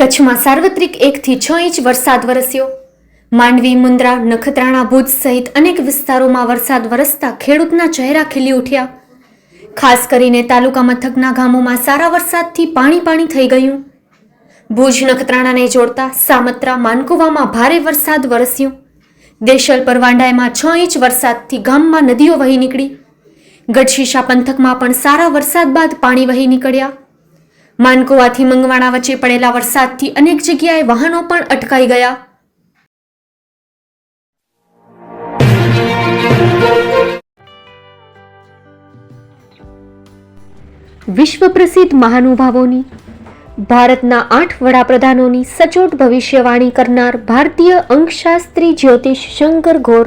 કચ્છમાં સાર્વત્રિક એકથી છ ઇંચ વરસાદ વરસ્યો. માંડવી, મુન્દ્રા, નખત્રાણા, ભુજ સહિત અનેક વિસ્તારોમાં વરસાદ વરસતા ખેડૂતના ચહેરા ખીલી ઉઠ્યા. ખાસ કરીને તાલુકા મથકના ગામોમાં સારા વરસાદથી પાણી પાણી થઈ ગયું. ભુજ, નખત્રાણાને જોડતા સામત્રા, માનકુવામાં ભારે વરસાદ વરસ્યો. દેશલ પરવાંડાયમાં છ ઇંચ વરસાદથી ગામમાં નદીઓ વહી નીકળી. ગઢશીશા પંથકમાં પણ સારા વરસાદ બાદ પાણી વહી નીકળ્યા. માનકુવાથી મંગવાણા વચ્ચે પડેલા વરસાદથી અનેક જગ્યાએ વાહનો પણ અટકાઈ ગયા. વિશ્વ પ્રસિદ્ધ મહાનુભાવોની, ભારતના આઠ વડાપ્રધાનોની સચોટ ભવિષ્યવાણી કરનાર ભારતીય અંકશાસ્ત્રી જ્યોતિષ શંકર ઘોર